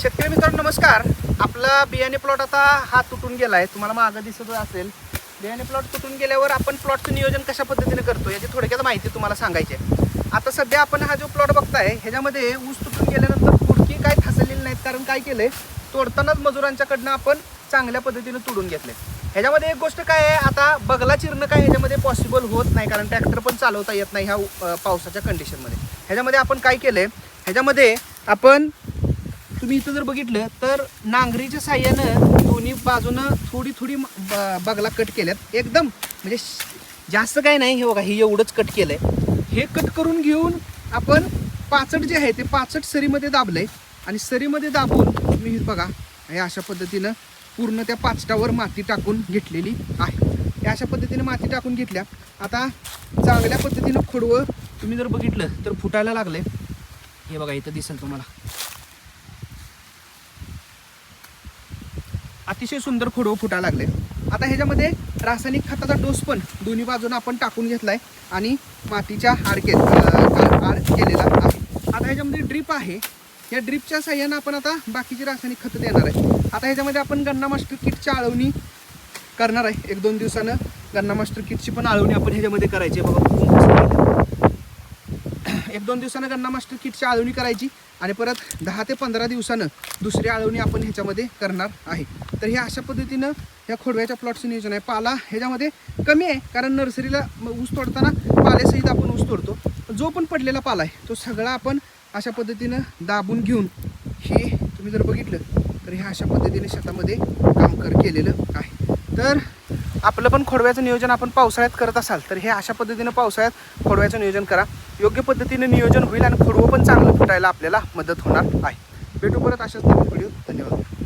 शेतकरी मित्रांनो नमस्कार. आपला बियाणे प्लॉट आता हा तुटून गेला आहे तुम्हाला मागं दिसत असेल. बियाणे प्लॉट तुटून गेल्यावर आपण प्लॉटचं नियोजन कशा पद्धतीने करतो याची थोडक्यात माहिती तुम्हाला सांगायची आहे. आता सध्या आपण हा जो प्लॉट बघताय ह्याच्यामध्ये ऊस तुटून गेल्यानंतर पुढकी काय थासलेली नाहीत. कारण काय केलंय तोडतानाच मजुरांच्याकडनं आपण चांगल्या पद्धतीने तुडून घेतले ह्याच्यामध्ये एक गोष्ट काय आहे आता बगला चिरणं काय ह्याच्यामध्ये पॉसिबल होत नाही. कारण ट्रॅक्टर पण चालवता येत नाही ह्या पावसाच्या कंडिशनमध्ये ह्याच्यामध्ये आपण काय केलं आहे ह्याच्यामध्ये आपण तुम्ही इथं जर बघितलं तर नांगरीच्या साह्यानं दोन्ही बाजूनं थोडी थोडी ब- बगला कट केल्यात. एकदम म्हणजे जास्त काय नाही हे बघा हे एवढंच कट केलंय. हे कट करून घेऊन आपण पाचट जे आहे ते पाचट सरीमध्ये दाबलंय. आणि सरीमध्ये दाबून तुम्ही हे बघा हे अशा पद्धतीनं पूर्ण त्या पाचटावर माती टाकून घेतलेली आहे. हे अशा पद्धतीने माती टाकून घेतल्या. आता चांगल्या पद्धतीनं खोडवं तुम्ही जर बघितलं तर फुटायला लागले हे बघा इथं दिसेल तुम्हाला. अतिशय सुंदर खोडवं फुटायला लागले. आता ह्याच्यामध्ये रासायनिक खताचा डोस पण दोन्ही बाजूनं आपण टाकून घेतला आहे आणि मातीच्या आड के आड केलेला आहे. आता ह्याच्यामध्ये ड्रीप आहे. या ड्रीपच्या साह्यानं आपण आता बाकीची रासायनिक खतं देणार आहे. आता ह्याच्यामध्ये आपण गन्ना मास्टर किटची आळवणी करणार आहे. एक दोन दिवसानं गन्ना मास्टर किटची पण आळवणी आपण ह्याच्यामध्ये करायची आहे. बघा एक दोन दिवसानं गन्ना मास्टर किटची आळवणी करायची आणि परत दहा ते पंधरा दिवसानं दुसरी आळवणी आपण ह्याच्यामध्ये करणार आहे. तर हे अशा पद्धतीनं ह्या खोडव्याच्या प्लॉटचं नियोजन आहे. पाला ह्याच्यामध्ये कमी आहे कारण नर्सरीला ऊस तोडताना पाल्यासहित आपण ऊस तोडतो. जो पण पडलेला पाला आहे तो सगळा आपण अशा पद्धतीनं दाबून घेऊन हे तुम्ही जर बघितलं तर हे अशा पद्धतीने शेतामध्ये काम कर केलेलं आहे. तर आपलं पण खोडव्याचं नियोजन आपण पावसाळ्यात करत असाल तर हे अशा पद्धतीनं पावसाळ्यात खोडव्याचं नियोजन करा. योग्य पद्धतीने नियोजन होईल आणि खोडवं पण चांगलं फुटायला आपल्याला मदत होणार आहे. भेटू परत अशाच व्हिडिओ धन्यवाद.